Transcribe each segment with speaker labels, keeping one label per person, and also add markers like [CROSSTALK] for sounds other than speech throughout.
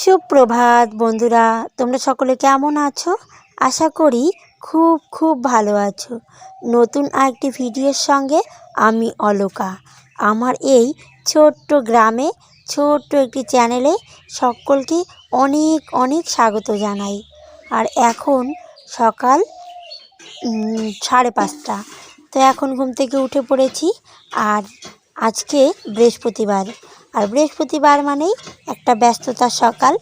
Speaker 1: সুপ্রভাত বন্ধুরা, তোমরা সকলে কেমন আছো? আশা করি খুব খুব ভালো আছো। নতুন আরেকটি ভিডিওর সঙ্গে আমি অলোকা। আমার এই ছোট্ট গ্রামে, ছোট্ট একটি চ্যানেলে সকলকে অনেক অনেক স্বাগত জানাই। আর এখন সকাল সাড়ে পাঁচটা। তো এখন ঘুম থেকে উঠে পড়েছি। আর আজকে বৃহস্পতিবার। আর বৃহস্পতিবার মানেই একটা ব্যস্ততার সকাল।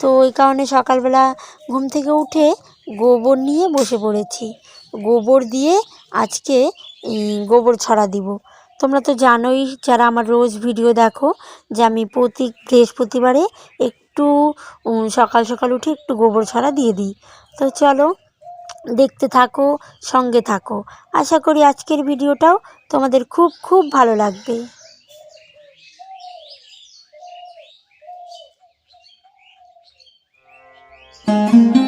Speaker 1: তো ওই কারণে সকালবেলা ঘুম থেকে উঠে গোবর নিয়ে বসে পড়েছি। গোবর দিয়ে আজকে গোবর ছড়া দিব। তোমরা তো জানোই, যারা আমার রোজ ভিডিও দেখো, যে আমি প্রতি বৃহস্পতিবারে একটু সকাল সকাল উঠে একটু গোবর ছড়া দিয়ে দিই। তো চলো, দেখতে থাকো, সঙ্গে থাকো। আশা করি আজকের ভিডিওটাও তোমাদের খুব খুব ভালো লাগবে। thank you.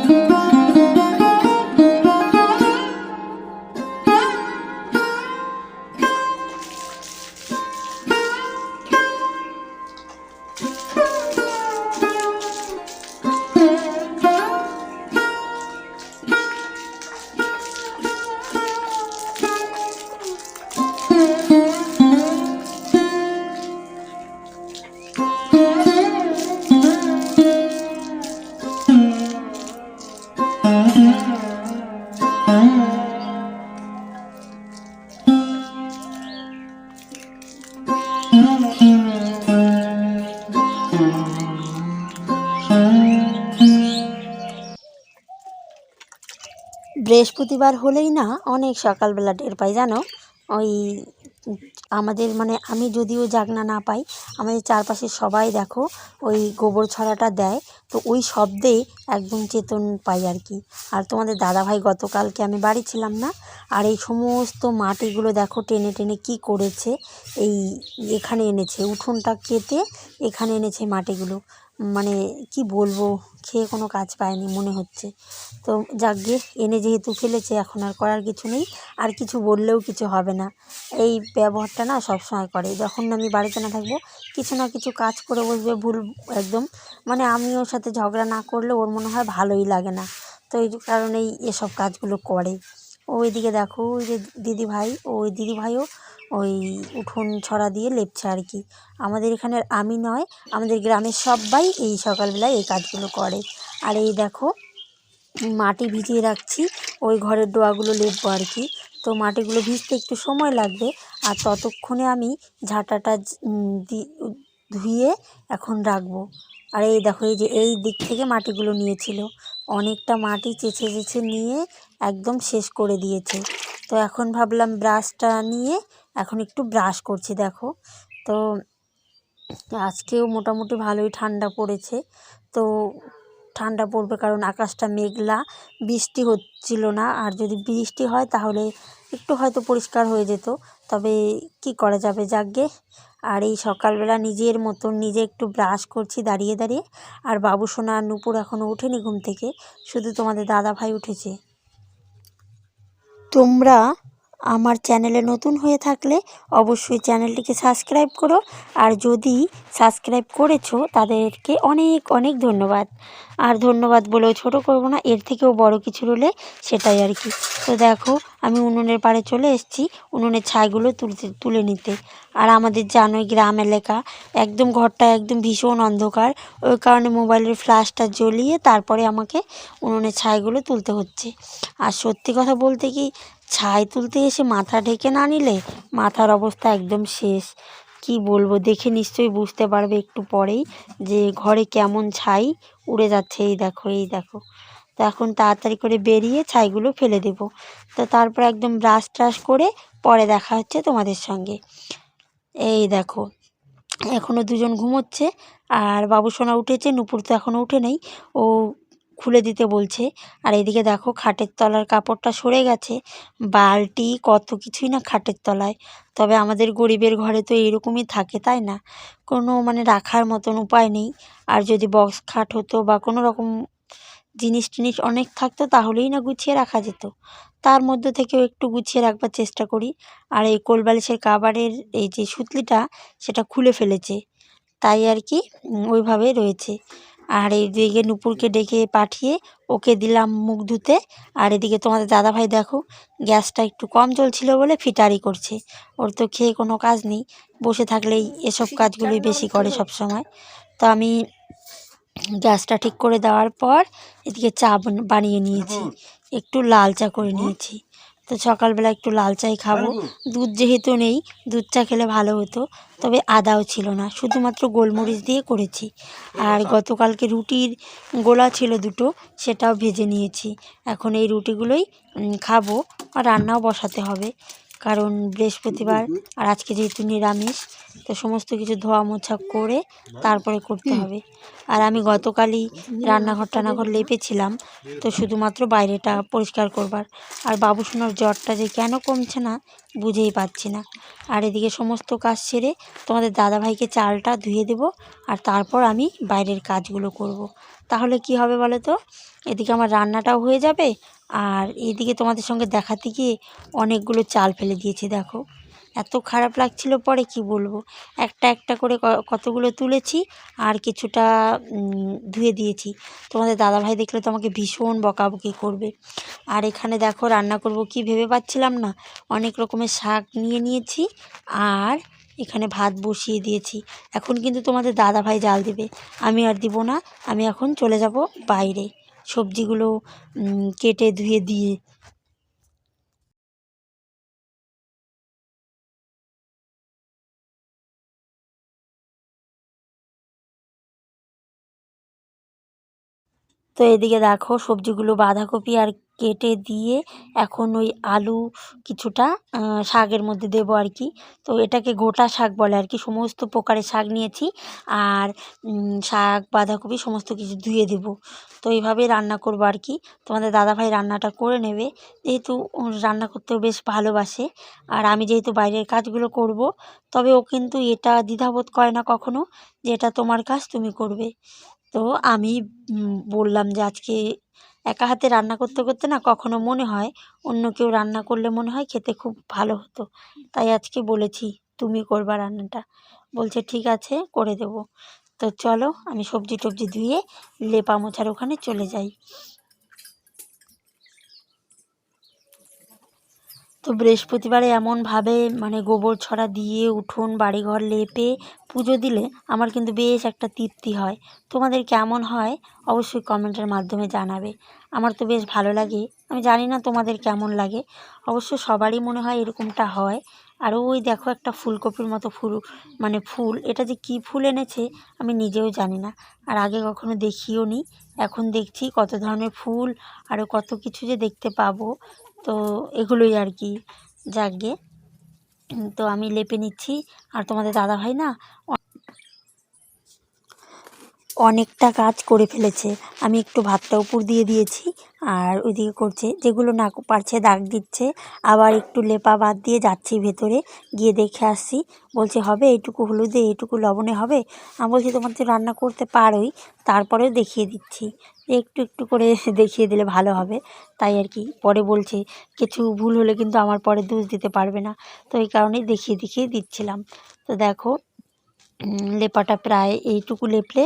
Speaker 1: বৃহস্পতিবার হলেই না অনেক সকালবেলা টের পাই, জানো? ওই আমাদের মানে আমি যদিও জাগনা না পাই, আমাদের চারপাশে সবাই দেখো ওই গোবর ছড়াটা দেয়, তো ওই শব্দে একদম চেতন পাই আর কি। আর তোমাদের দাদাভাই গতকালকে আমি বাড়ি ছিলাম না আর এই সমস্ত মাটিগুলো দেখো টেনে টেনে কি করেছে? এই এখানে এনেছে, উঠোনটা কেটে এখানে এনেছে মাটিগুলো। মানে কি বলব, খেয়ে কোনো কাজ পায়নি মনে হচ্ছে। তো যাকগে, এনে যেহেতু ফেলেছে, এখন আর করার কিছু নেই। আর কিছু বললেও কিছু হবে না। এই ব্যবহারটা না সবসময় করে। যখন আমি বাড়িতে না থাকব, কিছু না কিছু কাজ করে বসবে ভুল একদম। মানে আমি ওর সাথে ঝগড়া না করলে ওর মনে হয় ভালোই লাগে না। তো এই কারণেই এসব কাজগুলো করে। ওইদিকে দেখো, ওই যে দিদি ভাই ওই দিদি ভাইও ওই উঠোন ছড়া দিয়ে লেপছে আর কি। আমাদের এখানের আমি নয়, আমাদের গ্রামের সবাই এই সকালবেলায় এই কাজগুলো করে। আর এই দেখো, মাটি ভিজিয়ে রাখছি, ওই ঘরের ডোয়াগুলো লেপবো আর কি। তো মাটিগুলো ভিজতে একটু সময় লাগবে, আর ততক্ষণে আমি ঝাঁটাটা ধুয়ে এখন রাখব। আর এই দেখো, এই যে এই দিক থেকে মাটিগুলো নিয়েছিল। অনেকটা মাটি চেঁচে চেঁচে নিয়ে একদম শেষ করে দিয়েছে। তো এখন ভাবলাম ব্রাশটা নিয়ে এখন একটু ব্রাশ করছি, দেখো। তো আজকেও মোটামুটি ভালোই ঠান্ডা পড়েছে। তো ঠান্ডা পড়বে কারণ আকাশটা মেঘলা, বৃষ্টি হচ্ছিল না। আর যদি বৃষ্টি হয় তাহলে একটু হয়তো পরিষ্কার হয়ে যেত। তবে কি করা যাবে যাকগে আর এই সকালবেলা নিজের মতন নিজে একটু ব্রাশ করছি দাঁড়িয়ে দাঁড়িয়ে। আর বাবু, সোনা আর নুপুর এখনও ওঠেনি ঘুম থেকে। শুধু তোমাদের দাদা ভাই উঠেছে। তোমরা আমার চ্যানেলে নতুন হয়ে থাকলে অবশ্যই চ্যানেলটিকে সাবস্ক্রাইব করো। আর যদি সাবস্ক্রাইব করেছ, তাদেরকে অনেক অনেক ধন্যবাদ। আর ধন্যবাদ বলেও ছোট করব না, এর থেকেও বড় কিছু হলে সেটাই আর কি। তো দেখো, আমি উনুনের পাড়ে চলে এসেছি উনুনের ছাইগুলো তুলতে, তুলে নিতে। আর আমাদের জানোই গ্রাম এলাকা, একদম ঘরটা একদম ভীষণ অন্ধকার। ওই কারণে মোবাইলের ফ্ল্যাশটা জ্বলিয়ে তারপরে আমাকে উনুনের ছাইগুলো তুলতে হচ্ছে। আর সত্যি কথা বলতে কি ছাই তুলতে এসে মাথা ঢেকে না নিলে মাথার অবস্থা একদম শেষ। কি বলব, দেখে নিশ্চয়ই বুঝতে পারবে একটু পরেই যে ঘরে কেমন ছাই উড়ে যাচ্ছে। এই দেখো এই দেখো। তো এখন তাড়াতাড়ি করে বেরিয়ে ছাইগুলো ফেলে দেব। তো তারপর একদম ব্রাশ ট্রাশ করে পরে দেখা হচ্ছে তোমাদের সঙ্গে। এই দেখো এখনও দুজন ঘুমোচ্ছে। আর বাবু সোনা উঠেছে, নুপুর তো এখনও উঠে নেই। ও খুলে দিতে বলছে। আর এদিকে দেখো খাটের তলার কাপড়টা সরে গেছে। বালতি, কত কিছুই না খাটের তলায়। তবে আমাদের গরিবের ঘরে তো এরকমই থাকে, তাই না? কোনো মানে রাখার মতন উপায় নেই। আর যদি বক্স খাট হতো বা কোনো রকম জিনিস টিনিস অনেক থাকতো, তাহলেই না গুছিয়ে রাখা যেত। তার মধ্যে থেকেও একটু গুছিয়ে রাখবার চেষ্টা করি। আর এই কোলবালিশের কাবারের এই যে সুতলিটা, সেটা খুলে ফেলেছে। তাই আর কি ওইভাবে রয়েছে। আর এইদিকে নুপুরকে ডেকে পাঠিয়ে ওকে দিলাম মুখ ধুতে। আর এদিকে তোমাদের দাদাভাই দেখো গ্যাসটা একটু কম চলছিল বলে ফিটারি করছে। ওর তো খেয়ে কোনো কাজ নেই বসে থাকলেই এসব কাজগুলোই বেশি করে সব সময় তো আমি গ্যাসটা ঠিক করে দেওয়ার পর এদিকে চা বানিয়ে নিয়েছি। একটু লাল চা করে নিয়েছি। তো সকালবেলা একটু লাল চাই খাব। দুধ যেহেতু নেই দুধ চা খেলে ভালো হতো তবে আদাও ছিল না। শুধুমাত্র গোলমরিচ দিয়ে করেছি। আর গতকালকে রুটির গোলা ছিল দুটো সেটাও ভেজে নিয়েছি। এখন এই রুটিগুলোই খাব। আর রান্নাও বসাতে হবে। কারণ বৃহস্পতিবার আর আজকে যেহেতু নিরামিষ তো সমস্ত কিছু ধোয়া মোছা করে তারপরে করতে হবে। আর আমি গতকালই রান্নাঘর টান্নাঘর লেপেছিলাম তো শুধুমাত্র বাইরেটা পরিষ্কার করবার। আর বাবু সোনার জ্বরটা যে কেন কমছে না বুঝেই পাচ্ছি না। আর এদিকে সমস্ত কাজ সেরে তোমাদের দাদাভাইকে চালটা ধুয়ে দেব আর তারপর আমি বাইরের কাজগুলো করব। তাহলে কি হবে বলো তো? এদিকে আমার রান্নাটাও হয়ে যাবে আর এদিকে তোমাদের সঙ্গে দেখাতে গিয়ে অনেকগুলো চাল ফেলে দিয়েছি দেখো। এত খারাপ লাগছিল পরে কি বলব? একটা একটা করে কতগুলো তুলেছি আর কিছুটা ধুয়ে দিয়েছি। তোমাদের দাদাভাই দেখলে তো আমাকে ভীষণ বকাবকি করবে। আর এখানে দেখো রান্না করব কি ভেবে পাচ্ছিলাম না? অনেক রকমের শাক নিয়ে নিয়েছি আর এখানে ভাত বসিয়ে দিয়েছি। এখন কিন্তু তোমাদের দাদাভাই জাল দেবে। আমি আর দিব না। আমি এখন চলে যাব বাইরে। সবজিগুলো কেটে ধুয়ে দিয়ে তো এদিকে দেখো সবজিগুলো বাঁধাকপি আর কেটে দিয়ে এখন ওই আলু কিছুটা শাকের মধ্যে দেবো আর কি। তো এটাকে গোটা শাক বলে আর কি, সমস্ত প্রকারের শাক নিয়েছি আর শাক, বাঁধাকপি সমস্ত কিছু ধুয়ে দেবো। তো এইভাবেই রান্না করব আর কি। তোমাদের দাদাভাই রান্নাটা করে নেবে, যেহেতু রান্না করতেও বেশ ভালোবাসে। আর আমি যেহেতু বাইরের কাজগুলো করব, তবে ও কিন্তু এটা দ্বিধাবোধ করে না কখনো যে এটা তোমার কাজ, তুমি করবে। তো আমি বললাম যে আজকে একা হাতে রান্না করতে করতে না কখনো মনে হয় অন্য কেউ রান্না করলে মনে হয় খেতে খুব ভালো হতো। তাই আজকে বলেছি, তুমি করবা রান্নাটা। বলছে, ঠিক আছে, করে দেবো। তো চলো আমি সবজি টবজি ধুয়ে লেপা মোছার ওখানে চলে যাই। তো বৃহস্পতিবারে এমনভাবে মানে গোবর ছড়া দিয়ে উঠোন, বাড়িঘর লেপে পুজো দিলে আমার কিন্তু বেশ একটা তৃপ্তি হয়। তোমাদের কেমন হয়? অবশ্যই কমেন্টের মাধ্যমে জানাবে। আমার তো বেশ ভালো লাগে। আমি জানি না তোমাদের কেমন লাগে। অবশ্য সবারই মনে হয় এরকমটা হয়। আর ওই দেখো একটা ফুলকপির মতো ফুল মানে ফুল। এটা যে কী ফুল এনেছে আমি নিজেও জানি না। আর আগে কখনো দেখিও নি। এখন দেখছি কত ধরনের ফুল। আরও কত কিছু যে দেখতে পাবো। তো এগুলোই আর কি যাগে তো আমি লেপে নিচ্ছি। আর তোমাদের দাদা দাদাভাই না অনেকটা কাজ করে ফেলেছে। আমি একটু ভাতটা উপর দিয়ে দিয়েছি আর ওইদিকে করছে, যেগুলো না পারছে দাগ দিচ্ছে। আবার একটু লেপা বাদ দিয়ে যাচ্ছি ভেতরে, গিয়ে দেখে আসছি। বলছে, হবে, এইটুকু হলুদে এইটুকু লবণে হবে? আমি বলছি, তোমার তো রান্না করতে পারোই, তারপরেও দেখিয়ে দিচ্ছি। একটু একটু করে [LAUGHS] দেখিয়ে দিলে ভালো হবে। তাই আর কি, পরে বলছে, কিছু ভুল হলে কিন্তু আমার পরে দোষ দিতে পারবে না। তো এই কারণেই দেখিয়ে দেখিয়ে দিচ্ছিলাম। তো দেখো লেপাটা প্রায় এইটুকু লেপলে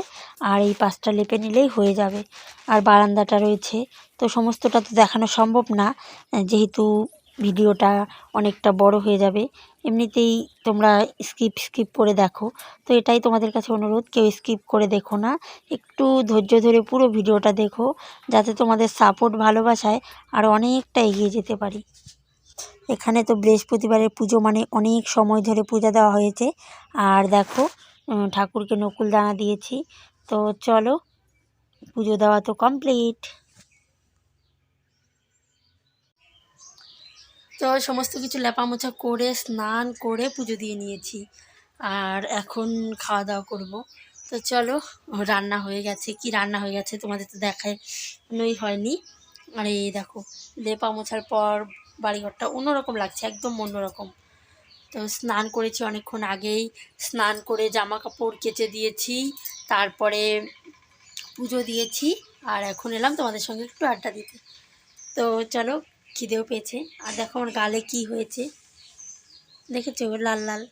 Speaker 1: আর এই পাঁচটা লেপে নিলেই হয়ে যাবে। আর বারান্দাটা রয়েছে। তো সমস্তটা তো দেখানো সম্ভব না, যেহেতু ভিডিওটা অনেকটা বড় হয়ে যাবে। এমনিতেই তোমরা স্কিপ স্কিপ করে দেখো। তো এটাই তোমাদের কাছে অনুরোধ, কেউ স্কিপ করে দেখো না। একটু ধৈর্য ধরে পুরো ভিডিওটা দেখো, যাতে তোমাদের সাপোর্ট ভালোবাসায় আর অনেকটা এগিয়ে যেতে পারি। এখানে তো বৃহস্পতিবারের পুজো মানে অনেক সময় ধরে পূজা দেওয়া হয়েছে। আর দেখো ঠাকুরকে নকুল দানা দিয়েছি। তো চলো, পুজো দেওয়া তো কমপ্লিট তো সমস্ত কিছু লেপামোছা করে, স্নান করে পুজো দিয়ে নিয়েছি। আর এখন খাওয়া দাওয়া করব। তো চলো, রান্না হয়ে গেছে। কি রান্না হয়ে গেছে তোমাদের তো দেখায় নই হয়নি। আর এই দেখো লেপা মোছার পর বাড়িঘরটা অন্যরকম লাগছে, একদম অন্যরকম। তো স্নান করেছি অনেকক্ষণ আগেই। স্নান করে জামা কাপড় কেচে দিয়েছি, তারপরে পুজো দিয়েছি, আর এখন এলাম তোমাদের সঙ্গে একটু আড্ডা দিতে। তো চলো, খিদেও পেয়েছে। আর দেখো আমার গালে কি হয়েছে। দেখেছ? লাল লাল।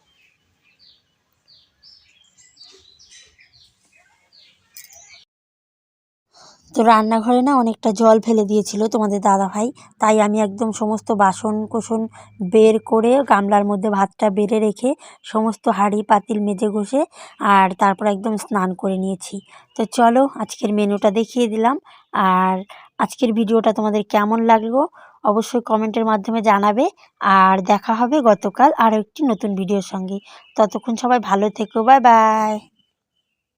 Speaker 1: তো রান্নাঘরে না অনেকটা জল ফেলে দিয়েছিল তোমাদের দাদা ভাই তাই আমি একদম সমস্ত বাসন কোসন বের করে গামলার মধ্যে ভাতটা বেড়ে রেখে সমস্ত হাঁড়ি, পাতিল মেজে ঘষে আর তারপর একদম স্নান করে নিয়েছি। তো চলো আজকের মেনুটা দেখিয়ে দিলাম। আর আজকের ভিডিওটা তোমাদের কেমন লাগল অবশ্যই কমেন্টের মাধ্যমে জানাবে। আর দেখা হবে গতকাল আরও একটি নতুন ভিডিওর সঙ্গে। ততক্ষণ সবাই ভালো থেকো, বাই বাই।